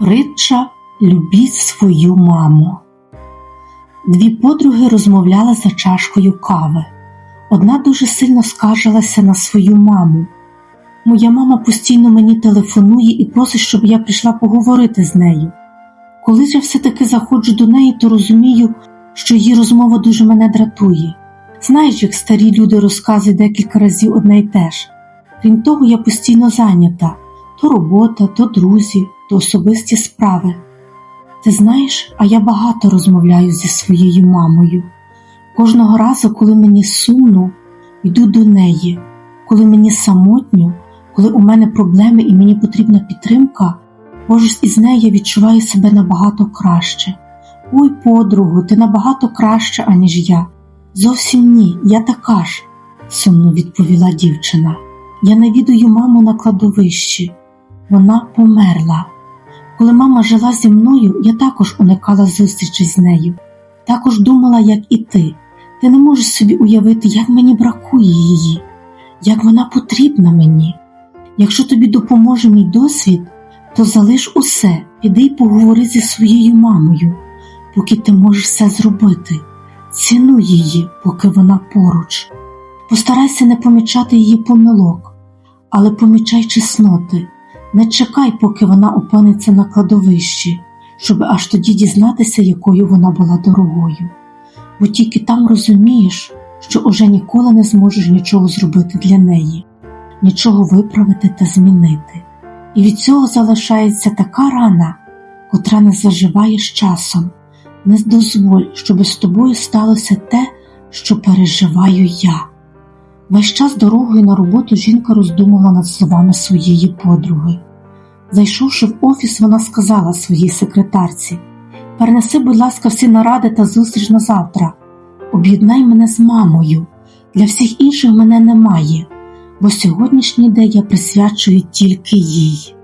Притча Любіть свою маму. Дві подруги розмовляли за чашкою кави. Одна дуже сильно скаржилася на свою маму. Моя мама постійно мені телефонує і просить, щоб я прийшла поговорити з нею. Коли я все-таки заходжу до неї, то розумію, що її розмова дуже мене дратує. Знаєш, як старі люди розказують декілька разів одне й те ж. Крім того, я постійно зайнята то робота, то друзі, то особисті справи. Ти знаєш, а я багато розмовляю зі своєю мамою. Кожного разу, коли мені сумно, йду до неї, коли мені самотньо, коли у мене проблеми і мені потрібна підтримка, поруч із нею я відчуваю себе набагато краще. Ой, подругу, ти набагато краще, аніж я. Зовсім ні, я така ж, сумно відповіла дівчина. Я навідую маму на кладовищі. Вона померла. Коли мама жила зі мною, я також уникала зустрічі з нею. Також думала, як і ти. Ти не можеш собі уявити, як мені бракує її, як вона потрібна мені. Якщо тобі допоможе мій досвід, то залиш усе, піди й поговори зі своєю мамою, поки ти можеш все зробити. Цінуй її, поки вона поруч. Постарайся не помічати її помилок, але помічай чесноти. Не чекай, поки вона опиниться на кладовищі, щоб аж тоді дізнатися, якою вона була дорогою. Бо тільки там розумієш, що уже ніколи не зможеш нічого зробити для неї, нічого виправити та змінити. І від цього залишається така рана, котра не заживає з часом. Не дозволь, щоб з тобою сталося те, що переживаю я. Весь час дорогою на роботу жінка роздумувала над словами своєї подруги. Зайшовши в офіс, вона сказала своїй секретарці: Перенеси, будь ласка, всі наради та зустріч на завтра. Об'єднай мене з мамою. Для всіх інших мене немає, бо сьогоднішній день я присвячую тільки їй.